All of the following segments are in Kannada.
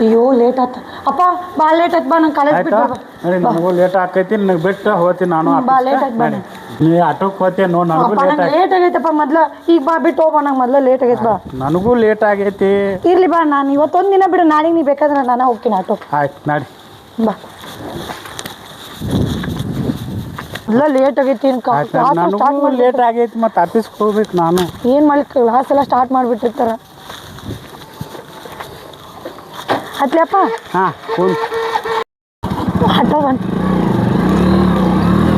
ಅಯ್ಯೋ ಲೇಟ್ ಆತ. ಅಪ್ಪ ಬಾ ಲೇಟ್ ಆಯ್ತು ಬಾ ನಂಗೆ ಕಾಲೇಜ್ ಆಯ್ತಾ? ಬಿಟ್ಟು ನಡಿ ನನಗೂ ಲೇಟ್ ಆಕೈತಿ ನನಗೆ ಬಿಟ್ಟು ಹೋಗ್ತೀನಿ ನಾನು ಹ್ಮ್, ಬಾ, ಲೇಟ್ late ಆಯ್ತ್ ಬಾ. ನಡಿ. ನೀ ಆಟೋಕ್ಕೆ ಹೋಗ್ತೀನಿ ನೋಡಿ ನನಗೂ ಅಪ್ಪ ಲೇಟ್ ನಂಗೆ ಆಗಿ ಲೇಟ್ ಆಗೈತಪ್ಪ ಮೊದ್ಲ. ಈಗ ಬಾ ಬಿಟ್ಟು ಹೋಗ್ಬಾ ನಂಗೆ ಮೊದ್ಲ ಲೇಟ್ ಆಗೈತೆ ಬಾ. ನನಗೂ ಲೇಟ್ ಆಗೈತಿ. ಇರ್ಲಿ ಬಾ ನಾನು ಇವತ್ತೊಂದು ದಿನ ಬಿಡು ನಾಳೆಗೆ ನೀ ಬೇಕಾದ್ರೆ ನಾನು ಹೋಗ್ತೀನಿ ಆಟೋ ಆಯ್ತು ನಡಿ. ಬಾ. ಮೊದ್ಲ ಲೇಟ್ ಆಗೈತಿ ಆಯ್ತು ನನಗೂ ಲೇಟ್ ಆಗೈತಿ ಮತ್ತು ಆಫೀಸ್ಗೆ ಹೋಗ್ಬೇಕು ನಾನು. ಏನು ಮಾಡ್ಲಿಕ್ಕೆ ಕ್ಲಾಸ್ ಎಲ್ಲ ಸ್ಟಾರ್ಟ್ ಮಾಡಿಬಿಟ್ಟಿರ್ತಾರ. ಹತ್ಲಪ್ಪ? ಹಾಂ ಫೋನ್ ಆಟೋ ಬಂತು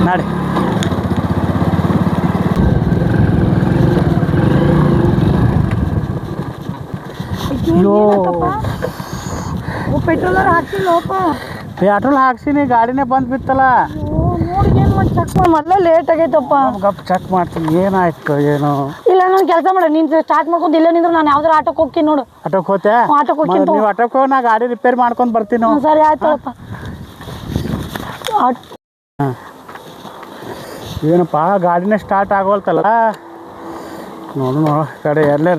ನಡಿ. ಅಯ್ಯೋ ಪೆಟ್ರೋಲರ್ ಹಾಕ್ತಿಲ್ಲಪ್ಪ ಪೆಟ್ರೋಲ್ ಹಾಕ್ಸಿನಿ ಗಾಡಿನೇ ಬಂದು ಬಿತ್ತಲ್ಲ ಚೆಕ್ ಮೊದಲೇ ಲೇಟ್ ಆಗೈತಪ್ಪ. ಗಪ್ ಚೆಕ್ ಮಾಡ್ತೀನಿ. ಏನಾಯ್ತು ಏನು? ಇಲ್ಲ ನಾನು ಕೆಲಸ ಮಾಡ. ನೀನು ಸ್ಟಾರ್ಟ್ ಮಾಡ್ಕೊಂಡು ಇಲ್ಲ ನಿಂದ್ರೆ ನಾನು ಯಾವ್ದಾರ ಆಟೋಕ್ ಹೋಗ್ತೀನಿ ನೋಡು. ಆಟೋಕ್ಕೆ ಹೋತೆ ಆಟೋಕ್ ಹೋಗ್ತೀನಿ ನೀವು ಆಟೋಕ್ಕೆ ನಾ ಗಾಡಿ ರಿಪೇರ್ ಮಾಡ್ಕೊಂಡು ಬರ್ತೀನಿ. ಸರಿ ಆಯ್ತಪ್ಪ ಏನಪ್ಪ ಗಾಡಿನೇ ಸ್ಟಾರ್ಟ್ ಆಗೋಲ್ತಲ್ಲ? ನೋಡು ನೋಡು ಕಡೆ ಎಲ್ಲೇ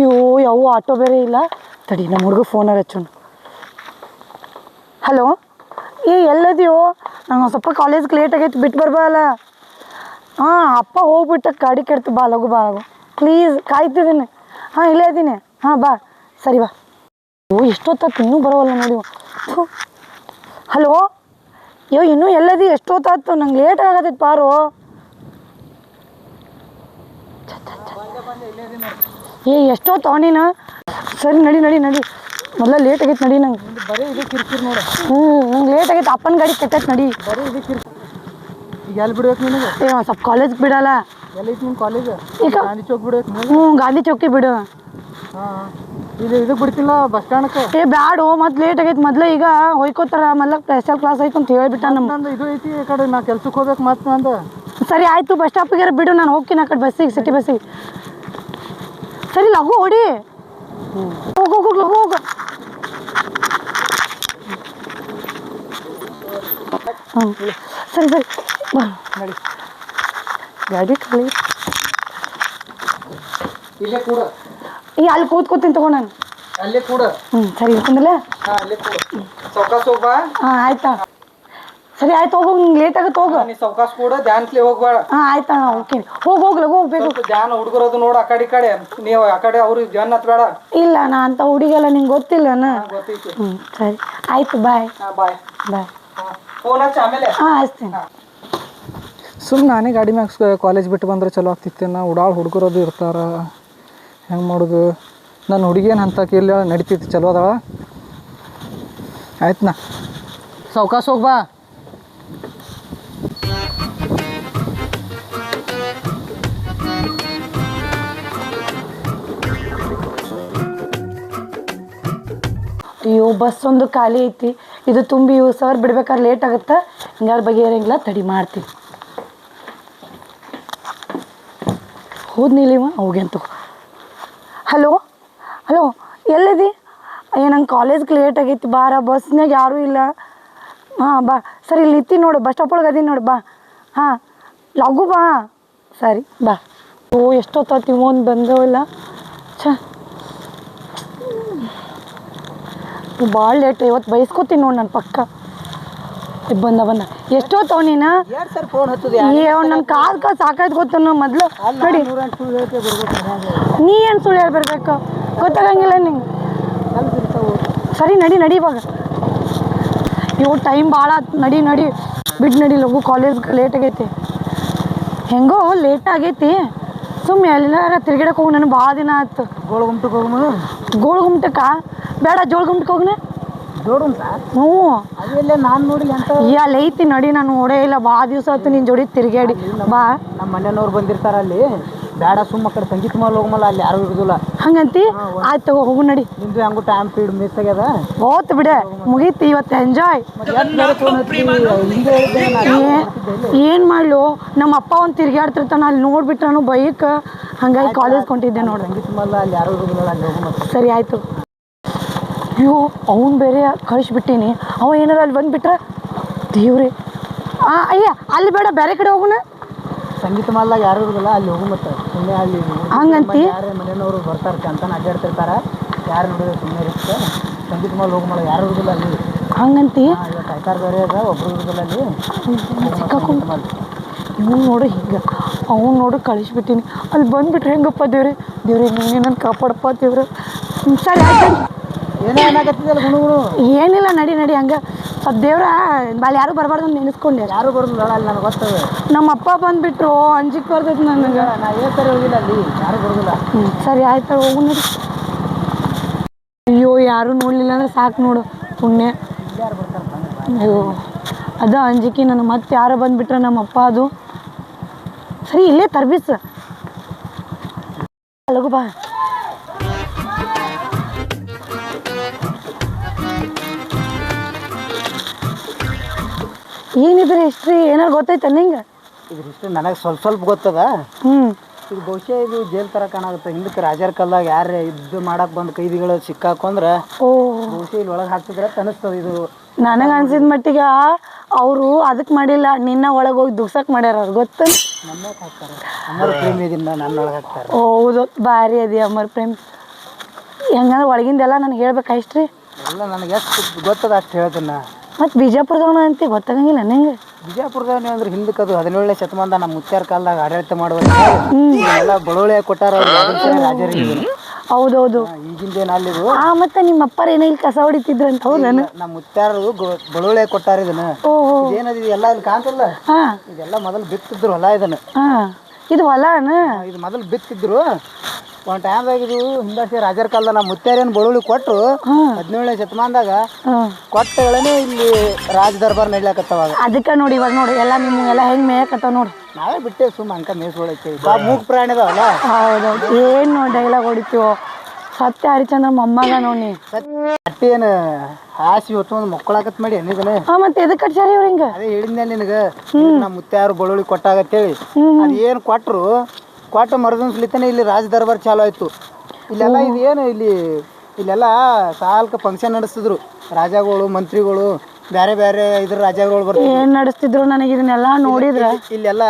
ಅಯ್ಯೋ ಯಾವ ಆಟೋ ಬೇರೆ ಇಲ್ಲ. ತಡಿ ನಮ್ಮ ಹುಡುಗ ಫೋನಲ್ಲಿ ಹಚ್ಚೋಣ. ಹಲೋ ಏ, ಎಲ್ಲದಿಯೋ? ನಂಗೆ ಒಂದು ಸ್ವಲ್ಪ ಕಾಲೇಜ್ಗೆ ಲೇಟ್ ಆಗೈತೆ ಬಿಟ್ಟು ಬರ್ಬಲ್ಲ ಹಾಂ, ಅಪ್ಪ ಹೋಗ್ಬಿಟ್ಟ, ಗಾಡಿ ಕೆಡ್ತು, ಬಾ ಲಗು ಬಾ ಲಗು. ಪ್ಲೀಸ್ ಕಾಯ್ತಿದ್ದೀನಿ ಹಾಂ, ಇಲ್ಲೇ ಇದ್ದೀನಿ ಹಾಂ, ಬಾ. ಸರಿ, ಬಾ. ಓ, ಎಷ್ಟೊತ್ತಾತು, ಇನ್ನೂ ಬರೋವಲ್ಲ ನೋಡಿ. ಹಲೋ ಅಯ್ಯೋ, ಇನ್ನೂ ಎಲ್ಲದಿ? ಎಷ್ಟೊತ್ತಾಯ್ತು ನಂಗೆ ಲೇಟ್ ಆಗತ್ತೈತೆ ಪಾರು. ಏ, ಎಷ್ಟೊತ್ತು ನೀನು ಸರಿ ನಡಿ ನಡಿ ನಡಿ. ಮೊದಲ ಲೇಟ್ ಆಗೈತೆ ನಡಿ ನಂಗೆ. ಬರೀ ಇದು ಕಿರ್ಕಿರಿ ನೋಡು. ಹ್ಞೂ ನಂಗೆ ಲೇಟ್ ಆಗೈತೆ. ಅಪ್ಪನ ಗಾಡಿ ಕೆಟ್ಟೈತೆ ನಡಿ. ಬರೀ ಇದು ಕಿರಿಕಿರಿ. ಈಗ ಎಲ್ಲಿ ಬಿಡ್ಬೇಕು ನಿನಗೆ? ಏ ಒಂದು ಸ್ವಲ್ಪ ಕಾಲೇಜ್ ಬಿಡಲ್ಲ. ಎಲ್ಲೈತಿ ನಿಮ್ಮ ಕಾಲೇಜ್ ಈಗ? ಗಾಂಧಿ ಚೌಕ್ ಬಿಡ್ಬೇಕು ಹ್ಞೂ ಗಾಂಧಿ ಚೌಕಿ ಬಿಡು. ಹಾಂ ಇದು ಇದಕ್ಕೆ ಬಿಡ್ತಿಲ್ಲ ಬಸ್ ಸ್ಟ್ಯಾಂಡಕ್ಕೆ ಏ ಬ್ಯಾಡು ಮತ್ತೆ ಲೇಟ್ ಆಗೈತೆ. ಮೊದ್ಲು ಈಗ ಹೋಯ್ಕೋತಾರ. ಮೊದಲ ಸ್ಪೆಷಲ್ ಕ್ಲಾಸ್ ಐತೆ ಅಂತ ಹೇಳ್ಬಿಟ್ಟ ನಮ್ಮ ನಂದು ಇದು ಐತಿ ಈ ಕಡೆ ನಾ ಕೆಲ್ಸಕ್ಕೆ ಹೋಗ್ಬೇಕು ಮತ್ತೆ ನಂದು. ಸರಿ ಆಯಿತು. ಬಸ್ ಸ್ಟಾಪಿಗೆ ಬಿಡು. ನಾನು ಹೋಗ್ತೀನಿ ಆ ಕಡೆ ಬಸ್ಸಿಗೆ ಸಿಟಿ ಬಸ್ಸಿಗೆ. ಸರಿ ಲಘು ಹೊಡಿ ಹೋಗು ಹೋಗು ಲಘು ಹೋಗು ಹ್ಞೂ ಸರಿ ಸರಿ ಬಾ ನಡಿ ಗಾಡಿ ಖಾಲಿ ಇಲ್ಲೇ ಕೂಡ ಈ ಅಲ್ಲಿ ಕೂತ್ಕೋತೀನಿ ತಗೋ ನಾನು ಅಲ್ಲೇ ಕೂಡ ಹ್ಞೂ ಸರಿ ಇಟ್ಕೊಂಡಲ್ಲ ಹಾಂ ಅಲ್ಲೇ ಕೂಡ ಸೌಕಾಸ್ ಹೋಗ್ಬಾ ಹಾಂ ಆಯ್ತಾ ಸರಿ ಆಯ್ತು ಹೋಗು ನಿಂಗೆ ಲೇಟ್ ಆಗುತ್ತೆ ಹೋಗು. ನೀ ಸೌಕಾಸ್ ಕೂಡ ಧ್ಯಾನ್ಸ್ಲಿ ಹೋಗ್ಬೇಡ. ಹಾಂ ಆಯ್ತಾ ಓಕೆ ಹೋಗಿ ಹೋಗ್ಲಿ ಹೋಗ್ಬೇಕು. ಸ್ವಲ್ಪ ಧ್ಯಾನ ಹುಡುಗರದು ನೋಡು ಆ ಕಡೆ ಈ ಕಡೆ. ನೀವು ಆ ಕಡೆ ಅವ್ರಿಗೆ ಧ್ಯಾನ ಹತ್ಬೇಡ. ಇಲ್ಲ ನಾ ಅಂತ ಹುಡುಗಿಯಲ್ಲ ನಿಂಗೆ ಗೊತ್ತಿಲ್ಲನ ಗೊತ್ತೈತಿ. ಹ್ಞೂ ಸರಿ. ಆಯ್ತು ಬಾಯ್ ಹಾಂ ಬಾಯ್ ಬಾಯ್ ಫೋನ್ ಹಚ್ಚಿ ಆಮೇಲೆ. ಹಾಂ ಹಚ್ತೀನಿ. ಸುಮ್ಮನೆ ನಾನೇ ಗಾಡಿ ಮ್ಯಾಗ ಕಾಲೇಜ್ ಬಿಟ್ಟು ಬಂದ್ರೆ ಚಲೋ ಆಗ್ತಿತ್ತು. ನಾ ಉಡಾಳ್ ಹುಡುಗರದು ಇರ್ತಾರ. ಹೆಂಗೆ ಮಾಡೋದು? ನನ್ನ ಹುಡುಗೇನು ಅಂತ ಕೇಳಿ ನಡಿತೈತಿ ಚಲೋ ಅದಾವ ಆಯ್ತು ನಾ ಸಾವ್ಕಾಶ ಹೋಗ್ಬಾ ಅಯ್ಯೋ ಬಸ್ ಒಂದು ಖಾಲಿ ಐತಿ. ಇದು ತುಂಬಿ ಇವು ಸರ್ ಬಿಡ್ಬೇಕಾದ್ರೆ ಲೇಟ್ ಆಗುತ್ತೆ? ಹಿಂಗಾರು ಬಗೆಹರಂಗಿಲ್ಲ ತಡಿ ಮಾಡ್ತೀನಿ. ಹೋದ್ ನೀಲಿವ ಹೋಗ್ಯಾನ್ ತಗೋ ಹಲೋ ಹಲೋ ಎಲ್ಲಿದಿ? ಅಯ್ಯ ನಂಗೆ ಕಾಲೇಜ್ಗೆ ಲೇಟ್ ಆಗೈತಿ, ಬಾರ. ಬಸ್ನಾಗ ಯಾರೂ ಇಲ್ಲ. ಹಾಂ, ಬಾ. ಸರಿ, ಇಲ್ಲಿ ನಿತ್ತಿ ನೋಡು. ಬಸ್ ಸ್ಟಾಪ್ ಒಳಗೆ ಅದೀನಿ ನೋಡು, ಬಾ. ಹಾಂ. ಲಘು ಬಾ. ಸರಿ, ಬಾ. ಓ ಎಷ್ಟೊತ್ತಾತಿ ಒಂದು ಬಂದವಲ್ಲ ಛ. ಭಾಳ ಲೇಟ್ ಇವತ್ತು ಬೈಸ್ಕೊತೀನಿ ನೋಡಿ ನಾನು ಪಕ್ಕ. ಬಂದ ಬಂದ ಎಷ್ಟೋ ನೀನು? ಎರಡು ಸರ್ ಫೋನ್ ಹಚ್ಚೋದು ಏ ಅವ್ನು ನನ್ನ ಕಾಲ್ ಕಾಲ್ ಸಾಕಾಯ್ತು ಗೊತ್ತು ಮೊದಲು? ನೋಡಿ. ನೀ ಏನು ಸುಳ್ಳು ಹೇಳಿ ಬರ್ಬೇಕು ಗೊತ್ತಾಗಂಗಿಲ್ಲ ನಿಂಗೆ. ಸರಿ ನಡಿ ನಡಿ ಇವಾಗ. ಇವು ಟೈಮ್ ಭಾಳ ನಡಿ ನಡಿ. ಬಿಟ್ಟು ನಡಿ ಲಘು ಕಾಲೇಜ್ಗೆ ಲೇಟ್ ಆಗೈತಿ. ಹೆಂಗೋ ಲೇಟ್ ಆಗೈತಿ. ಸುಮ್ಮನೆ ಎಲ್ಲಾರ ತಿರ್ಗಿಡಕ್ಕೆ ಹೋಗಿ ನನಗೆ ಭಾಳ ದಿನ ಆಯ್ತು. ಗೋಳ ಗುಮ್ಟಕ್ಕೆ ಹೋಗಮ ಗೋಳ ಗುಮ್ಟಕ್ಕ? ಬೇಡ ಜೋಳ ಗುಮ್ಟಕ್ಕೆ ಹೋಗ್ನೆ. ಜೋಡುಂಟ ಹ್ಞೂ. ಅದೆಲ್ಲ ನಾನು ನೋಡಿ ಅಂತ ಅಲ್ಲಿ ಐತಿ ನಡಿ ನಾನು ನೋಡೇ ಇಲ್ಲ ಭಾಳ ದಿವಸ ಆಯ್ತು ನಿನ್ನ ಜೋಡಿ ತಿರ್ಗಾಡಿ ಬಾ. ನಮ್ಮ ಮನೆಯವ್ರು ಬಂದಿರ್ತಾರ ಅಲ್ಲಿ. ಬೇಡ ಸುಮ್ಮ ಕಡೆ ಸಂಗೀತ ಮಾಲ್ ಹೋಗಮಲ್ಲ ಅಲ್ಲಿ ಯಾರು ಇರುದಿಲ್ಲ. ಹಂಗಂತಿ? ಆಯ್ತು ತಗೋ ಹೋಗು ನಡಿ. ನಿಂದು ಹೆಂಗು ಟೈಮ್ ಪೀಡ್ ಮಿಸ್ ಆಗ್ಯದ? ಹೋತ್ ಬಿಡ ಮುಗೀತಿ ಇವತ್ತು ಎಂಜಾಯ್ ಏನು ಮಾಡ್ಲು? ನಮ್ಮ ಅಪ್ಪ ಒಂದು ತಿರ್ಗಾಡ್ತಿರ್ತಾನ ಅಲ್ಲಿ ನೋಡ್ಬಿಟ್ರನು ಬೈಕ್. ಹಂಗಾಗಿ ಕಾಲೇಜ್ ಕೊಂಡಿದ್ದೆ ನೋಡಿ. ಸಂಗೀತ ಮಾಲ್ ಅಲ್ಲಿ ಯಾರು ಇರುದಿಲ್ಲ ಅಲ್ಲಿ ಸರಿ ಆಯಿತು. ಅಯ್ಯೋ ಅವ್ನು ಬೇರೆ ಕಳಿಸ್ಬಿಟ್ಟೀನಿ. ಅವ ಏನಾರ ಅಲ್ಲಿ ಬಂದುಬಿಟ್ರೆ ದೇವ್ರಿ. ಆ ಅಯ್ಯ ಅಲ್ಲಿ ಬೇಡ ಬೇರೆ ಕಡೆ ಹೋಗೋಣ ಸಂಗೀತ ಮಾಲ್ದಾಗ ಯಾರು ಇರೋದಿಲ್ಲ ಅಲ್ಲಿ ಹೋಗು ಮತ್ತೆ. ಸುಮ್ಮನೆ ಅಲ್ಲಿ ಹಂಗಂತಿ? ಯಾರೇ ಮನೆಯವರು ಬರ್ತಾರೆ ಚಂತನ ಅಡ್ಡಾಡ್ತಿರ್ತಾರೆ. ಯಾರು ನೋಡಿದ್ರೆ ಸುಮ್ಮನೆ ಇರುತ್ತೆ. ಸಂಗೀತ ಮಾಲ್ ಹೋಗಮಲ್ಲ ಯಾರು ಇರೋದಿಲ್ಲ ಅಲ್ಲಿ. ಹಂಗಂತಿ? ಬೇರೆ ಅದ ಒಬ್ರು ಇರೋದಿಲ್ಲ ಅಲ್ಲಿ. ಸಿಕ್ಕಾಕೊಂಡು ಇವ್ನು ನೋಡು ಹಿಂಗೆ. ಅವ್ನು ನೋಡು ಕಳಿಸ್ಬಿಟ್ಟಿನಿ. ಅಲ್ಲಿ ಬಂದ್ಬಿಟ್ರೆ ಹೆಂಗಪ್ಪ ದೇವ್ರಿ? ದೇವ್ರೆ ನೀನು ನನ್ನ ಕಾಪಾಡಪ್ಪ ದೇವ್ರೆ. ಸರಿ ಏನಿಲ್ಲ ನಡಿ ನಡಿ ಹಂಗೆ. ಸ್ವಲ್ಪ ದೇವ್ರ ಅಲ್ಲಿ ಯಾರು ಬರಬಾರ್ದು ಅಂತ ನೆನೆಸ್ಕೊಂಡೆ ಯಾರು ಅಲ್ಲಿ ನನಗೆ ಗೊತ್ತದ. ನಮ್ಮ ಅಪ್ಪ ಬಂದ್ಬಿಟ್ರು ಅಂಜಿಕ್ ಬರ್ತೈತಿ ನನಗೆ. ನಾ ಹೇಳ್ತಾರೆ ಸರಿ ಹೋಗಿಲ್ಲ ಅಲ್ಲಿ ಯಾರು ಬರೋದಿಲ್ಲ. ಹ್ಞೂ ಸರಿ ಆಯ್ತು ಹೋಗು ನೋಡಿ. ಅಯ್ಯೋ ಯಾರು ನೋಡಲಿಲ್ಲ ಅಂದ್ರೆ ಸಾಕು ನೋಡು ಪುಣ್ಯ. ಅಯ್ಯೋ ಅದ ಅಂಜಿಕೆ ನನ್ನ ಮತ್ತೆ ಯಾರು ಬಂದ್ಬಿಟ್ರೆ ನಮ್ಮ ಅಪ್ಪ ಅದು. ಸರಿ ಇಲ್ಲೇ ತರ್ಬಿಸ್. ಲಗು ಬಾ. ಏನಿದ್ರೆ ಹಿಸ್ಟ್ರಿ ಏನಾರು ಗೊತ್ತೈತೆ ನಿಂಗೆ? ಇದ್ರ ಹಿಸ್ಟ್ರಿ ನನಗೆ ಸ್ವಲ್ಪ ಸ್ವಲ್ಪ ಗೊತ್ತದ. ಹ್ಞೂ ಇದು ಬಹುಶಃ ಇದು ಜೈಲ್ ಥರ ಕಾಣಾಗುತ್ತೆ. ಹಿಂದಕ್ಕೆ ರಾಜರ ಕಾಲದಾಗ ಯಾರೇ ಇದು ಮಾಡಕ್ಕೆ ಬಂದ ಕೈದಿಗಳು ಸಿಕ್ಕಾಕೊಂಡ್ರೆ ಓ. ಬಹುಶಃ ಇಲ್ಲಿ ಒಳಗೆ ಹಾಕ್ತಿದ್ರೆ ಅನಿಸ್ತದೆ ಇದು. ನನಗೆ ಅನ್ಸಿದ ಮಟ್ಟಿಗೆ ಅವರು ಅದಕ್ಕೆ ಮಾಡಿಲ್ಲ ನಿನ್ನ ಒಳಗೆ ಹೋಗಿ ದುಗ್ಸಕ್ಕೆ ಮಾಡ್ಯಾರ ಅವ್ರು ಗೊತ್ತ? ನಮ್ಮಕ್ಕೆ ಹಾಕ್ತಾರೆ. ಅಮರ ಪ್ರೇಮಿ ಇದನ್ನ ನನ್ನ ಒಳಗೆ ಹಾಕ್ತಾರೆ. ಹೌದು. ಭಾರಿ ಅದಿ ಅಮರ್ ಪ್ರೇಮ್. ಹೆಂಗಂದ್ರೆ ಒಳಗಿಂದೆಲ್ಲ ನನಗೆ ಹೇಳ್ಬೇಕಾ ಹಿಸ್ಟ್ರಿ ಎಲ್ಲ ನನಗೆ ಎಷ್ಟು ಗೊತ್ತದ ಅಷ್ಟು ಹೇಳ್ತೀನಿ ನಾ. ಮತ್ತು ಬಿಜಾಪುರದವನ ಅಂತ ಗೊತ್ತಾಗಂಗಿಲ್ಲ ನಂಗೆ? ಬಿಜಾಪುರದವನೇ ಅಂದ್ರೆ ಹಿಂದಕ್ಕೆ ಅದು ಹದಿನೇಳನೇ ಶತಮಾನದ ನಮ್ಮ ಮುತ್ತಾರ ಕಾಲದಾಗ ಆಡಳಿತ ಮಾಡುವ ಎಲ್ಲ ಬಳುವಳಿ ಕೊಟ್ಟಾರ ರಾಜರಿಗೆ. ಹೌದೌದು. ಈಗಿಂದೇನು ಅಲ್ಲಿದು ಆ ಮತ್ತೆ ನಿಮ್ಮ ಅಪ್ಪರ ಏನ ಇಲ್ಲಿ ಕಸ ಹೊಡಿತಿದ್ರು ಅಂತ ಹೌದನ ನಮ್ಮ ಮುತ್ತಾರರು ಬಳುವಳಿ ಕೊಟ್ಟಾರ ಇದನ್ನ. ಏನದ ಇದೇನದು ಎಲ್ಲ ಇಲ್ಲಿ ಕಾಣ್ತಲ್ಲ? ಇದೆಲ್ಲ ಮೊದಲು ಬಿತ್ತಿದ್ರು ಹೊಲ ಇದನ್ನ. ಇದು ಹೊಲನ? ಇದು ಮೊದಲು ಬಿತ್ತಿದ್ರು. ಒಂದು ಟೈಮ್ದಾಗ ಇದು ಹಿಂದಾಸಿ ರಾಜರ ಕಾಲದ ನಮ್ಮ ಮುತ್ಯಾರೇನು ಬಳುವಳಿ ಕೊಟ್ಟರು ಹದಿನೇಳನೇ ಶತಮಾನದಾಗ ಕೊಟ್ಟಗಳೇ ಇಲ್ಲಿ ರಾಜ ದರ್ಬಾರ್ ನಡ್ಲಾಕತ್ತವ ಅದಕ್ಕೆ ನೋಡಿ ಇವಾಗ ನೋಡಿ ಎಲ್ಲ ನಿಮಗೆಲ್ಲ ಹೆಂಗ್ ಮೇಯಕತ್ತಾವ ನೋಡಿ. ನಾವೇ ಬಿಟ್ಟೇವೆ ಸುಮ್ಮ ಅಂಕ ಮೇಯಿಸ್ಕೊಳಕ್ಕೆ ಮೂಕ್ ಪ್ರಾಣಿ ಅದಾವಲ್ಲ ಹೌದೌದು. ಏನು ಡೈಲಾಗ್ ಹೊಡಿತೀವೋ. ಸತ್ಯ ಹರಿಚಂದ್ರ ಮೊಮ್ಮಗ ನೋಡಿ ಅಟ್ಟಿ ಹಾಸಿ ಹೊತ್ಕೊಂಡು ಮಕ್ಕಳಾಕತ್ ಮಾಡಿ ಏನಿದನೆ ಹಾಂ ಮತ್ತೆ ಎದಕ್ಕೆ ಕಟ್ಸಾರಿ ಇವ್ರು ಹಿಂಗೆ? ಅದೇ ಹೇಳಿದ್ಮೇಲೆ ನಿನಗೆ. ನಮ್ಮ ಮುತ್ತಾರು ಬಳುವಳಿ ಕೊಟ್ಟಾಗತ್ತೇಳಿ ಅದು ಏನು ಕೊಟ್ಟರು ಕೊಟ್ಟ ಮರದನ್ಸ್ಲಿತಾನೆ ಇಲ್ಲಿ ರಾಜ ದರ್ಬಾರ್ ಚಾಲು ಆಯ್ತು. ಇಲ್ಲೆಲ್ಲ ಇದು ಏನು ಇಲ್ಲಿ ಇಲ್ಲೆಲ್ಲ ಸಾಲ್ಕ ಫಂಕ್ಷನ್ ನಡೆಸಿದ್ರು ರಾಜಾಗಳು ಮಂತ್ರಿಗಳು ಬೇರೆ ಬೇರೆ ಇದ್ರ ರಾಜಾಗಳು ಬರ್ತಿದ್ರು ಏನು ನಡೆಸ್ತಿದ್ರು ನನಗೆ ಇದನ್ನೆಲ್ಲ ನೋಡಿದ್ರ? ಇಲ್ಲೆಲ್ಲ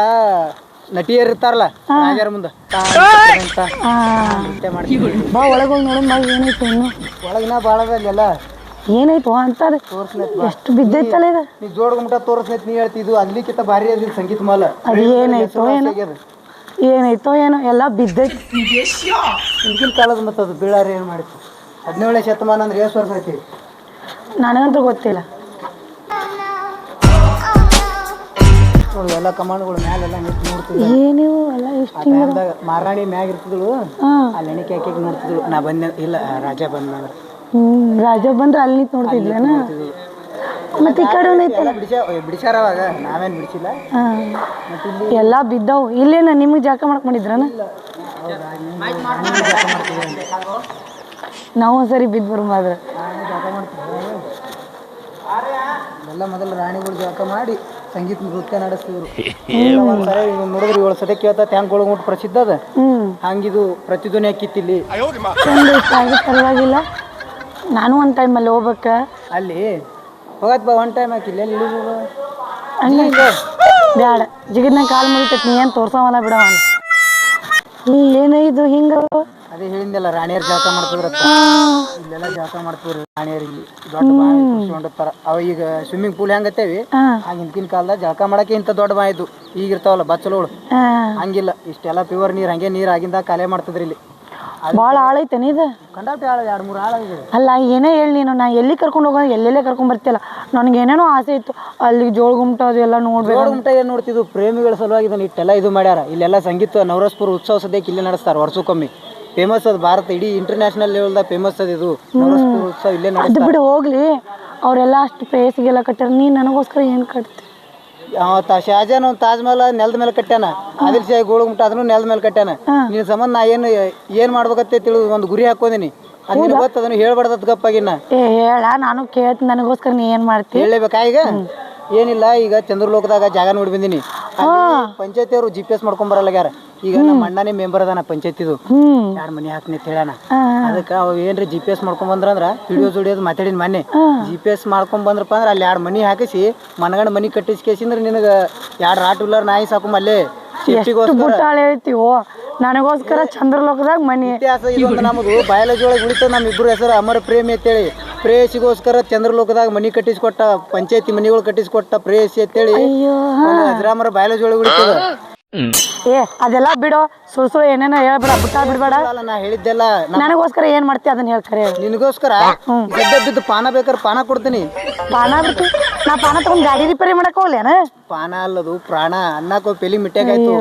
ನಟಿಯರು ಇರ್ತಾರಲ್ಲ ರಾಜರ ಮುಂದೆ. ಬಾ ಒಳಗೆ ಹೋಗಿ ಬಾ ಏನೈತೆ ಇನ್ನು? ಒಳಗಿನ ಭಾಳದ ಅಲ್ಲೆಲ್ಲ ಏನಾಯ್ತು ಅಂತಾರೆ? ಎಷ್ಟು ಬಿದ್ದೈತಲ್ಲ ಇದು? ನೀ ಜೋಡ್ ತೋರಿಸ್ನೈತಿ ತೋರಿಸ್ಲತ್ ನೀ ಹೇಳ್ತಿದ್ದು ಅಲ್ಲಿಕ್ಕಿಂತ ಭಾರಿ ಅದ ಸಂಗೀತ ಮಾಲ. ಅದು ಏನೈತೋ ಏನೋ? ಏನಾಯ್ತೋ ಏನೋ ಎಲ್ಲ ಬಿದ್ದೈತಿ ಹಿಂದಿನ ಕಾಲದ ಮತ್ತೆ ಅದು ಬೀಳಾರ ಏನು ಮಾಡಿತ್ತು ಹದಿನೇಳನೇ ಶತಮಾನ ಅಂದ್ರೆ ಎಷ್ಟು ವರ್ಷ ಐತಿ ನನಗಂತೂ ಗೊತ್ತಿಲ್ಲ. ಎಲ್ಲ ಕಮಾಂಡ್ಗಳು ಮ್ಯಾಲೆಲ್ಲ ನಿಂತು ನೋಡ್ತಿದ್ವಿ ಏನು ಎಲ್ಲ ಇಷ್ಟು ಮಾರಾಣಿ ಟೈಮ್ದಾಗ ಮಹಾರಾಣಿ ಮ್ಯಾಗ ಇರ್ತಿದ್ಳು. ಹಾಂ. ಅಲ್ಲಿ ಎಣಿಕೆ ಹಾಕಿ ನೋಡ್ತಿದ್ಳು. ನಾ ಬಂದೆ ಇಲ್ಲ ರಾಜ ಬಂದ ಹ್ಞೂ ರಾಜ ಬಂದ್ರೆ ಅಲ್ಲಿ ನಿಂತು ನೋಡ್ತಿದ್ಲೇನ? ಮತ್ತೆ ಈ ಕಡೆ ಬಿಡಿಸ ಬಿಡಿಸ್ಯಾರ ಅವಾಗ. ನಾವೇನು ಬಿಡಿಸಿಲ್ಲ. ಎಲ್ಲ ಬಿದ್ದವು. ಇಲ್ಲೇನ ನಿಮಗೆ ಜಾಕ ಮಾಡಕ್ ಮಾಡಿದ್ರನ? ನಾವು ಸರಿ ಬಿದ್ದು ಬರ್ಬಾದ್ರ ಎಲ್ಲ ಮೊದಲು ರಾಣಿಗಳು ಜಳಕ ಮಾಡಿ ಸಂಗೀತ ನೃತ್ಯ ನಡೆಸ್ತಿದ್ರು. ಇವ್ನ್ ನೋಡಿದ್ರೆ ಏಳು ಸತಿ ಕೇಳ್ತಾ ಟ್ಯಾಂಕ್ ಒಳಗೆ ಪ್ರಸಿದ್ಧ ಅದ. ಹಂಗಿದು ಪ್ರತಿಧ್ವನಿ ಹಾಕಿತ್ತಿಲ್ಲಿ. ಪರವಾಗಿಲ್ಲ. ನಾನು ಒಂದು ಟೈಮಲ್ಲಿ ಹೋಗ್ಬೇಕ. ಅಲ್ಲಿ ಹೋಗತ್ ಬಾ ಒನ್ ಟೈಮ್ ಇಳಿದು ಹಂಗೆ. ಬ್ಯಾಡ. ಜಿಗಿದ್ನ ಕಾಲು ಮುಗಿತೈತಿ ನೀ ಏನು ತೋರ್ಸವಲ್ಲ ಬಿಡವ ನೀ ಇದು ಹಿಂಗ? ಅದೇ ಹೇಳಿಂದಲ್ಲ ರಾಣಿಯರ್ ಜಾತ ಮಾಡ್ತಿದ್ರ ಇಲ್ಲೆಲ್ಲ ಜಾತ ಮಾಡ್ತಿದ್ರು ರಾಣಿಯರ್ ಇಲ್ಲಿ. ದೊಡ್ಡ ಬಾವಿ ಕುಡ್ಸ್ಕೊಂಡಿರ್ತಾರ ಅವ ಈಗ ಸ್ವಿಮ್ಮಿಂಗ್ ಪೂಲ್ ಹೆಂಗತ್ತೇವಿ ಹಂಗ ಹಿಂದಿನ ಕಾಲದಾಗ ಜಳಕ ಮಾಡಕ್ಕೆ ಇಂಥ ದೊಡ್ಡ ಬಾಯಿ ಇದ್ದು. ಈಗ ಇರ್ತಾವಲ್ಲ ಬಚ್ಚಲುಗಳು ಹಂಗಿಲ್ಲ. ಇಷ್ಟೆಲ್ಲ ಪ್ಯೂರ್ ನೀರು ಹಂಗೆ ನೀರ್ ಆಗಿಂದ ಕಾಲೇ ಮಾಡ್ತಿದ್ರಿ ಇಲ್ಲಿ. ಭಾಳ ಆಳೈತೇನೆ ಇದು? ಕಂಡಾಪಿ ಆಳ ಎರಡು ಮೂರು ಆಳ ಇದೆ ಅಲ್ಲ ಏನೇ ಹೇಳಿ ನೀನು ನಾ ಎಲ್ಲಿ ಕರ್ಕೊಂಡು ಹೋಗೋದು ಎಲ್ಲೆಲ್ಲೇ ಕರ್ಕೊಂಡು ಬರ್ತಿಲ್ಲ ನನಗೆ ಏನೇನೋ ಆಸೆ ಇತ್ತು. ಅಲ್ಲಿ ಜೋಳ ಗುಮ್ಟ ಅದು ಎಲ್ಲ ನೋಡ್ಬೇಕು ಗುಮ್ಟ ಏನು ನೋಡ್ತಿದ್ವು? ಪ್ರೇಮಿಗಳ ಸಲುವಾಗಿ ಇದನ್ನ ಇಟ್ಟೆಲ್ಲ ಇದು ಮಾಡ್ಯಾರ. ಇಲ್ಲೆಲ್ಲ ಸಂಗೀತ ನವರಸ್ಪುರ ಉತ್ಸವ ಸದ್ಯಕ್ಕೆ ಇಲ್ಲೇ ನಡೆಸ್ತಾರೆ ವರ್ಷಕ್ಕೊಮ್ಮೆ. ಫೇಮಸ್ ಅದು ಭಾರತ ಇಡೀ ಇಂಟರ್ನ್ಯಾಷನಲ್ ಲೆವೆಲ್ದಾಗ ಫೇಮಸ್ ಅದು ಇದು. ನವರಸ್ಪುರ ಉತ್ಸವ ಇಲ್ಲೇ ಅದು ನಡೆಸ್ತಾರೆ. ಬಿಡು ಹೋಗ್ಲಿ. ಅವರೆಲ್ಲ ಅಷ್ಟು ಪ್ಲೇಸ್ಗೆಲ್ಲ ಕಟ್ಟಾರ ನೀ ನನಗೋಸ್ಕರ ಏನು ಕಟ್ತಿ? ಶಹಜಾನ್ ಒಂದು ತಾಜ್ ಮಹಲ್ ನೆಲದ ಮೇಲೆ ಕಟ್ಟ್ಯಾನ. ಆದಿಲ್ ಶಾಹಿ ಗೋಳು ಮುಟ್ಟ ಅದನ್ನು ನೆಲದ ಮೇಲೆ ಕಟ್ಟ್ಯಾನ. ನಿನ್ನ ಸಂಬಂಧ ನಾ ಏನು ಏನು ಮಾಡ್ಬೇಕತ್ತೆ ತಿಳಿದು ಒಂದು ಗುರಿ ಹಾಕೋದಿನಿ ಅದು ನಿನಗೆ ಗೊತ್ತ ಅದನ್ನು ಹೇಳ್ಬಾರ್ದತ್ ಗಪ್ಪಾಗಿನ್ನ ಹೇಳ ನಾನು ಕೇಳ್ತೀನಿ ನನಗೋಸ್ಕರ ನೀ ಏನು ಮಾಡ್ತಿ? ಹೇಳಬೇಕಾ ಈಗ? ಏನಿಲ್ಲ ಈಗ ಚಂದ್ರಲೋಕದಾಗ ಜಾಗ ನೋಡಿ ಬಂದಿನಿ. ಪಂಚಾಯತಿ ಅವರು ಜಿ ಪಿ ಎಸ್ ಮಾಡ್ಕೊಂಡ್ ಬರಲ್ಲಾಗ್ಯಾರ ಈಗ ನಮ್ಮ ಅಣ್ಣನೇ ಮೆಂಬರ್ ಅದಾನ ಪಂಚಾಯತಿದು. ಯಾರ ಮನಿ ಹಾಕ್ನಿ ಅಂತ ಅದಕ್ಕೆ ಅವ್ ಏನ್ರಿ ಜಿ ಪಿ ಎಸ್ ಮಾಡ್ಕೊಂಡ್ ಬಂದ್ರ ಅಂದ್ರ ವಿಡಿಯೋ ಹೊಡಿಯೋದು ಮಾತಾಡಿನ ಮೊನ್ನೆ. ಜಿ ಪಿ ಎಸ್ ಮಾಡ್ಕೊಂಡ್ ಬಂದ್ರಪ್ಪ ಅಂದ್ರೆ ಅಲ್ಲಿ ಎರಡು ಮನಿ ಹಾಕಿಸಿ ಮನಗಂಡ ಮನಿ ಕಟ್ಟಿಸಿ ಕೇಸಿಂದ್ರೆ ನಿನಗೆ ಎರಡು ರಾಟ್ ವೀಲರ್ ನಾಯಿ ಸಾಕೊಂಬ ಅಲ್ಲೇ ಹೇಳ್ತೀವೋ? ನನಗೋಸ್ಕರ ಚಂದ್ರಲೋಕದಾಗ ಮನಿ. ಇತಿಹಾಸ ಇದೊಂದು ನಮ್ಮದು ಬಯಾಲಜಿ ಒಳಗೆ ಉಳಿತದ ನಮ್ಮ ಇಬ್ರು ಹೆಸರು ಅಮರ ಪ್ರೇಮಿ ಅಂತೇಳಿ. ಪ್ರೇಯಸಿಗೋಸ್ಕರ ಚಂದ್ರಲೋಕದಾಗ ಮನಿ ಕಟ್ಟಿಸ್ಕೊಟ್ಟ ಪಂಚಾಯತಿ ಮನಿಗಳು ಕಟ್ಟಿಸ್ಕೊಟ್ಟ ಪ್ರೇಯಸಿ ಅಂತೇಳಿ ಅಜರಾಮರ ಬಯಾಲಜಿ ಒಳಗೆ ಉಳಿತದ ಏ ಅದೆಲ್ಲ ಬಿಡು. ಸುಳ್ಳು ಏನೇನ ಏನೇನೋ ಹೇಳ್ಬೇಡ ಬಿಟ್ಟ ಬಿಡ್ಬೇಡ. ಅಲ್ಲ ನಾ ಹೇಳಿದ್ದೆಲ್ಲ ನನಗೋಸ್ಕರ ಏನ್ ಮಾಡ್ತೀಯ ಅದನ್ನ ಹೇಳ್ತಾರೆ ನಿನಗೋಸ್ಕರ ಬಿದ್ದು ಪಾನ ಬೇಕಾದ್ರೆ ಪಾನ ಕೊಡ್ತೀನಿ. ಪಾನ ಬಿಟ್ಟು ನಾ ಪಾನ ತಗೊಂಡ್ ಗಾಡಿ ರಿಪೇರಿ ಮಾಡಕ್ ಹೋಗ್ಲೇನ? ಪಾನ ಅಲ್ಲದು ಪ್ರಾಣ ಅನ್ನಕ್ಕೋ ಪೆಲಿ ಮಿಟ್ಟಾಗಾಯ್ತು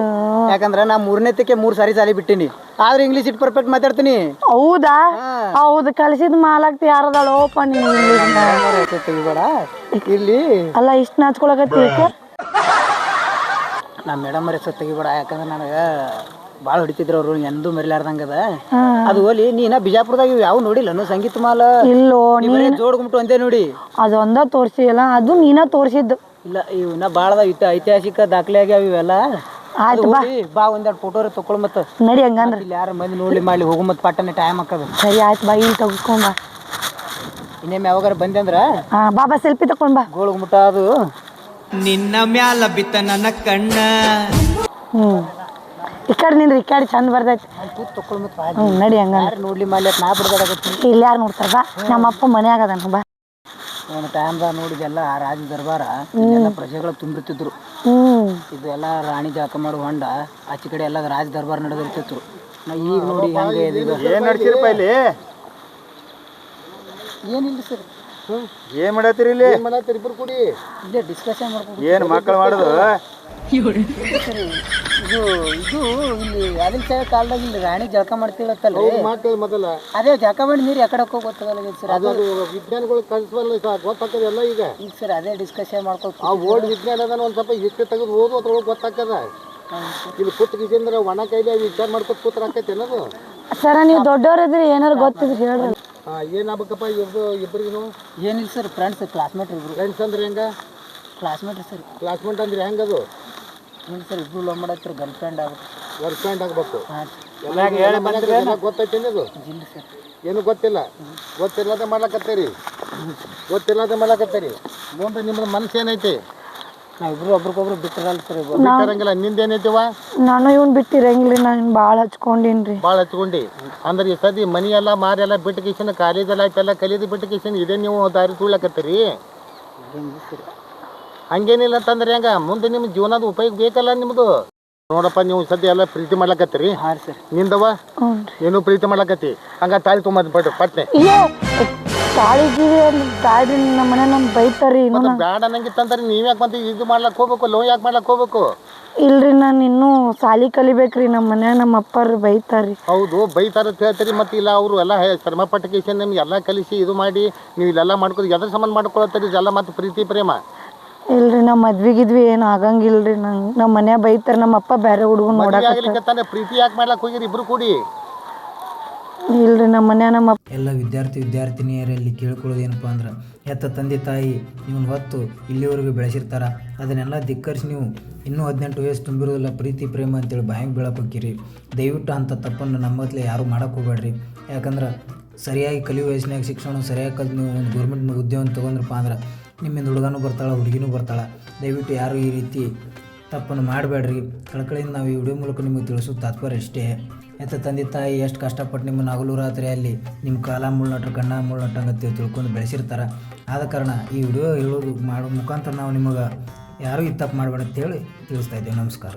ಯಾಕಂದ್ರೆ ನಾ ಮೂರನೇತಕ್ಕೆ ಮೂರ್ ಸಾರಿ ಸಾಲಿ ಬಿಟ್ಟಿನಿ. ಆದ್ರೆ ಇಂಗ್ಲೀಷ್ ಇಟ್ ಪರ್ಫೆಕ್ಟ್ ಮಾತಾಡ್ತೀನಿ. ಹೌದಾ? ಹೌದು ಕಲಿಸಿದ ಮಾಲಕ್ತಿ ಯಾರದಳು ಓಪನ್ ತೆಗಿಬೇಡ ಇಲ್ಲಿ. ಅಲ್ಲ ಇಷ್ಟ ನಾಚ್ಕೊಳಕತ್ತಿ ನಾ ನಮ್ಮ ಮೇಡಮ್ ಹೆಸರು ತೆಗಿಬೇಡ ಯಾಕಂದ್ರೆ ನನಗೆ ಭಾಳ ಹೊಡಿತಿದ್ರು ಅವರು ಎಂದೂ ಮರಿಲಾರ್ದಂಗದ. ಅದು. ಹೋಲಿ ನೀನ ಬಿಜಾಪುರದಾಗ ಇವು ಯಾವ ನೋಡಿಲ್ಲ ಸಂಗೀತ ಮಾಲ? ಇಲ್ಲೋ ಜೋಡ್ಕೊಂಬಿಟ್ಟು ಒಂದೇ ನೋಡಿ. ಅದೊಂದ ತೋರ್ಸಿಲ್ಲ ಅದು ನೀನ ತೋರ್ಸಿದ್ದು. ಇಲ್ಲ ಇವನ್ನ ಬಾಳದ ಐತಿಹಾಸಿಕ ದಾಖಲೆ ಆಗ್ಯಾವ ಇವೆಲ್ಲ. ಆಯ್ತು ಬಾ. ಬಾ ಒಂದೆರಡು ಫೋಟೋ ತಗೊಳ್ ಮತ್ತ. ನಡಿ ಹಂಗಂದ್ರ. ಇಲ್ಲಿ ಯಾರು ಮಂದಿ ನೋಡ್ಲಿ ಮಾಡ್ಲಿ ಹೋಗು ಮತ್ತ ಪಟ್ಟನೆ ಟೈಮ್ ಹಾಕದ. ಸರಿ ಆಯ್ತು ಬಾ ಇಲ್ಲಿ ತಗೊಂಡ್ ಬಾ. ಇನ್ನೇಮ್ ಯಾವಾಗಾರ ಬಂದೆ ಅಂದ್ರ? ಹಾ ಬಾಬಾ ಸೆಲ್ಫಿ ತಕೊಂಡ್ ಬಾ. ಗೋಳು ಗುಮ್ಮಟ ಅದು. ನಿನ್ನ ಮ್ಯಾಲ ಬಿತ್ತ ನನ್ನ ಕಣ್ಣ. ಹ್ಮ್. ಈ ಕಡೆ ನಿಂದ್ರಿ ಈ ಕಡೆ ಚಂದ ಬರ್ತೈತಿ. ಮತ್ ಹ್ಮ್ ನಡಿ ಹಂಗಂದ್ರ. ಯಾರು ನೋಡ್ಲಿ ಮಾಡ್ಲಿ ಅಂತ ನಾ ಬಿಡ್ದಾಡಕತ್ತೀನಿ ಇಲ್ಲಿ ಯಾರು ನೋಡ್ತಾರ? ಬಾ. ನಮ್ಮಪ್ಪ ಮನ್ಯಾಗ ಅದಾನ ಬಾ. ಒಂದು ಟೈಮ್ದಾಗ ನೋಡಿದೆಲ್ಲ ಆ ರಾಜ ದರ್ಬಾರ. ಇಲ್ಲೆಲ್ಲ ಪ್ರಜೆಗಳು ತುಂಬಿರ್ತಿದ್ರು. ಇದೆಲ್ಲ ರಾಣಿ ಜಾಕ ಮಾಡೋ ಹೊಂಡ. ಆಚೆ ಕಡೆ ಎಲ್ಲ ರಾಜ ದರ್ಬಾರ್ ನಡೆದಿರ್ತಿತ್ತು. ನಾ ಈಗ ನೋಡಿ ಹೆಂಗೆ ಏನು ನಡ್ಸಿರಪ್ಪ ಇಲ್ಲಿ? ಏನಿಲ್ಲ ಸರ್. ಏನ್ ಮಾಡತ್ತೀರಿ ಇಲ್ಲಿ? ಮಾಡತ್ತೀರಿ ಇಬ್ರು ಕೂಡಿ ಇಲ್ಲೇ ಡಿಸ್ಕಷನ್ ಮಾಡ್ಕೊಂಡು ಏನ್ ಮಕ್ಕಳು ಮಾಡುದು? ಇದು ಇದು ಇಲ್ಲಿ ಕಾಲದಾಗ ಇಲ್ಲಿ ರಾಣಿ ಜಳಕ ಮಾಡ್ತಿಳತ್ತಲ್ರಿ ಮೊದಲ. ಅದೇ ಜಳಕ ಮಾಡಿ ನೀರು ಯಾಕಡೆ ಹೋಗೋ ಗೊತ್ತಾಗಲ್ಲ ಸರ್? ಅದು ವಿಜ್ಞಾನಗಳು ಕಲಿಸಬಲ್ಲ ಗೊತ್ತಾಕದೆಲ್ಲ ಈಗ. ಈಗ ಸರ್ ಅದೇ ಡಿಸ್ಕಷನ್ ಮಾಡ್ಕೊತ ಆ ಓಡ್ ವಿಜ್ಞಾನ ಅದನ್ನ ಒಂದ್ ಸ್ವಲ್ಪ ಹಿಸ್ಟ್ರಿ ತೆಗೆದು ಓದು ಅದ್ರೊಳಗೆ ಗೊತ್ತಾಗ್ತದ. ಇಲ್ಲಿ ಕೂತ್ ಕಿಸಿಂದ್ರ ಒಣ ಕೈಲಿ ವಿಚಾರ ಮಾಡ್ಕೊತ ಕೂತ್ರ ಆಕೈತಿ ಅನ್ನೋದು ಸರ ನೀವು ದೊಡ್ಡವ್ರಿದ್ರಿ ಏನಾರು ಗೊತ್ತಿದ್ರಿ ಹೇಳ್ರಿ. ಏನಾಗಬೇಕಪ್ಪ ಏನ್ ಆಗ್ಬೇಕಪ್ಪ ಇಬ್ರು ಇಬ್ಬರಿಗೂ ಏನಿಲ್ಲ ಸರ್ ಫ್ರೆಂಡ್ಸ್ ಕ್ಲಾಸ್ಮೇಟ್ ಇಬ್ರು. ಫ್ರೆಂಡ್ಸ್ ಅಂದ್ರೆ ಹೆಂಗ? Classmate sir. ಕ್ಲಾಸ್ಮೇಟ್ ಅಂದ್ರೆ ಹೆಂಗದು? ಏನು ಸರ್ ಇಬ್ರು ಲವ್ ಮಾಡತ್ತರ ಗರ್ಲ್ ಫ್ರೆಂಡ್ ಆಗ್ಬೇಕು. ಗರ್ಲ್ ಫ್ರೆಂಡ್ ಆಗಬೇಕು. ಹಾಂ. ಎಲ್ಲ ಗೊತ್ತೈತಿ ಇಲ್ಲ ಸರ್. ಏನು ಗೊತ್ತಿಲ್ಲ? ಗೊತ್ತಿಲ್ಲದೆ ಮಾಡ್ಲಕತ್ತೀರಿ? ಗೊತ್ತಿಲ್ಲದೆ ಮಾಡ್ಲಕತ್ತೀರಿ? ಮುಂದೆ ನಿಮ್ಮ ಮನಸ್ಸು ಏನೈತಿ ಇಬ್ರು ಒಬ್ರಿಗೊಬ್ರು ಬಿಟ್ಟಿರಲ್ಲ ಸರ್ ಇಬ್ರು ಬಿಟ್ಟಿರಂಗಿಲ್ಲ. ನಿಂದೇನೈತಿವ ನಾನು ಇವ್ನು ಬಿಟ್ಟಿರಂಗಿಲ್ಲ ನಾನು ಭಾಳ ಹಚ್ಕೊಂಡಿನ್ರಿ. ಭಾಳ ಹಚ್ಕೊಂಡಿ. ಅಂದ್ರೆ ಈ ಸದಿ ಮನಿ ಎಲ್ಲ ಮಾರಿ ಎಲ್ಲ ಬಿಟ್ಟು ಕಿಶನ್ ಕಾಲೇಜ್ ಎಲ್ಲ ಆಯ್ತೆಲ್ಲ ಕಲಿದು ಬಿಟ್ಟು ಕಿಶನ್ ಇದೇ ನೀವು ದಾರಿ ತುಳ್ಲಕತ್ತೀರಿ? ಹಂಗೇನಿಲ್ಲ ಅಂತಂದ್ರೆ ಹೆಂಗ? ಮುಂದೆ ನಿಮ್ಮ ಜೀವನದ ಉಪಯೋಗ ಬೇಕಲ್ಲ ನಿಮ್ದು? ನೋಡಪ್ಪ ನೀವು ಸದ್ಯ ಎಲ್ಲ ಪ್ರೀತಿ ಮಾಡ್ಲಕತ್ತೀರಿ. ನಿಂದವ? ಏನು ಪ್ರೀತಿ ಮಾಡ್ಲಕತ್ತಿ? ಹಂಗ ತಾಳಿ ತುಂಬ ಪಟ್ಟು ಪಟ್ನೆ. ತಾಳಿದ್ದೀವಿ ಗಾಡಿ ನಮ್ಮ ಮನೆ ನಮ್ ಬೈತಾರಿ ಬ್ಯಾಡ ಅನ್ನಂಗಿತ್ತಂದ್ರೆ ನೀವ್ ಯಾಕೆ ಮತ್ತೆ ಇದು ಮಾಡ್ಲಕ್ ಹೋಗ್ಬೇಕು ಲೋ ಯಾಕೆ ಮಾಡ್ಲಕ್ ಹೋಗ್ಬೇಕು? ಇಲ್ರಿ ನಾನು ಇನ್ನೂ ಸಾಲಿ ಕಲಿಬೇಕ್ರಿ ನಮ್ಮ ಮನ್ಯಾಗ ನಮ್ಮ ಅಪ್ಪಾರು ಬೈತಾರಿ ಹೌದು ಬೈತಾರ ಅಂತ ಹೇಳ್ತೀರಿ ಮತ್ತೆ ಇಲ್ಲ ಅವರು ಎಲ್ಲಾ ಶ್ರಮ ಪಟ್ಟಕೇಶನ್ ನಿಮ್ಗೆ ಎಲ್ಲ ಕಲಿಸಿ ಇದು ಮಾಡಿ ನೀವು ಇಲ್ಲೆಲ್ಲ ಮಾಡ್ಕೊಂಡು ಎದ್ರ ಸಂಬಂಧ ಮಾಡ್ಕೊಳತ್ತೀರಿ ಇದೆಲ್ಲ ಮತ್ತೆ ಪ್ರೀತಿ ಪ್ರೇಮ. ಇಲ್ರಿ ನಾವು ಮದ್ವಿಗಿದ್ವಿ ಏನು ಆಗಂಗಿಲ್ರಿ. ನಂಗೆ ನಮ್ಮ ಮನ್ಯಾಗ ಬೈತಾರ ನಮ್ಮ ಅಪ್ಪ ಬೇರೆ ಹುಡುಗನ್ ನೋಡಕ್ ಪ್ರೀತಿ ಯಾಕೆ ಮಾಡ್ಲಕ್ ಹೋಗಿರಿ ಇಬ್ರು ಕೂಡಿ? ಇಲ್ರಿ ನಮ್ಮ ಮನ್ಯಾಗ ನಮ್ಮ ಅಪ್ಪ ಎಲ್ಲ ವಿದ್ಯಾರ್ಥಿ ವಿದ್ಯಾರ್ಥಿನಿಯರಲ್ಲಿ ಕೇಳ್ಕೊಳ್ಳೋದೇನಪ್ಪ ಅಂದ್ರೆ ಎತ್ತ ತಂದೆ ತಾಯಿ ಇವನ್ ಹೊತ್ತು ಇಲ್ಲಿವರೆಗೂ ಬೆಳೆಸಿರ್ತಾರ. ಅದನ್ನೆಲ್ಲ ಧಿಕ್ಕರಿಸಿ ನೀವು ಇನ್ನೂ ಹದಿನೆಂಟು ವಯಸ್ಸು ತುಂಬಿರೋದಿಲ್ಲ ಪ್ರೀತಿ ಪ್ರೇಮ ಅಂತೇಳಿ ಬಾಯಿಗೆ ಬೀಳಕ್ಕೆ ಹೋಗಿರಿ ದಯವಿಟ್ಟು ಅಂಥ ತಪ್ಪನ್ನು ನಮ್ಮತ್ಲೆ ಯಾರೂ ಮಾಡಕ್ಕೆ ಹೋಗ್ಬೇಡ್ರಿ. ಯಾಕಂದ್ರೆ ಸರಿಯಾಗಿ ಕಲಿಯುವ ವಯಸ್ಸಿನಾಗ ಶಿಕ್ಷಣ ಸರಿಯಾಗಿ ಕಲ್ತು ನೀವು ಒಂದು ಗೌರ್ಮೆಂಟ್ ಉದ್ಯೋಗ ತೊಗೊಂಡ್ರಪ್ಪ ಅಂದ್ರೆ ನಿಮ್ಮಿಂದ ಹುಡುಗನೂ ಬರ್ತಾಳೆ, ಹುಡುಗಿನೂ ಬರ್ತಾಳೆ. ದಯವಿಟ್ಟು ಯಾರು ಈ ರೀತಿ ತಪ್ಪನ್ನು ಮಾಡಬೇಡ್ರಿ. ಕಳಕಳಿಯಿಂದ ನಾವು ಈ ವಿಡಿಯೋ ಮೂಲಕ ನಿಮಗೆ ತಿಳಿಸೋ ತಾತ್ಪರ್ಯ ಇಷ್ಟೇ. ಎತ್ತ ತಂದೆ ತಾಯಿ, ಎಷ್ಟು ಕಷ್ಟಪಟ್ಟು ನಿಮ್ಮನ್ನು ಹಗಲು ರಾತ್ರಿ ಅಲ್ಲಿ ನಿಮ್ಮ ಕಾಲ ಮುಳ್ನಟ್ರು ಕಣ್ಣ ಮುಳ್ನಟ್ರು ಅಂತ ತಿಳ್ಕೊಂಡು ಬೆಳೆಸಿರ್ತಾರೆ. ಆದ ಕಾರಣ ಈ ವಿಡಿಯೋ ಹೇಳೋದು ಮಾಡೋ, ಮುಖಾಂತರ ನಾವು ನಿಮಗೆ ಯಾರೂ ಈ ತಪ್ಪು ಮಾಡಬೇಡ ಅಂತೇಳಿ ತಿಳಿಸ್ತಾ ಇದ್ದೇವೆ. ನಮಸ್ಕಾರ.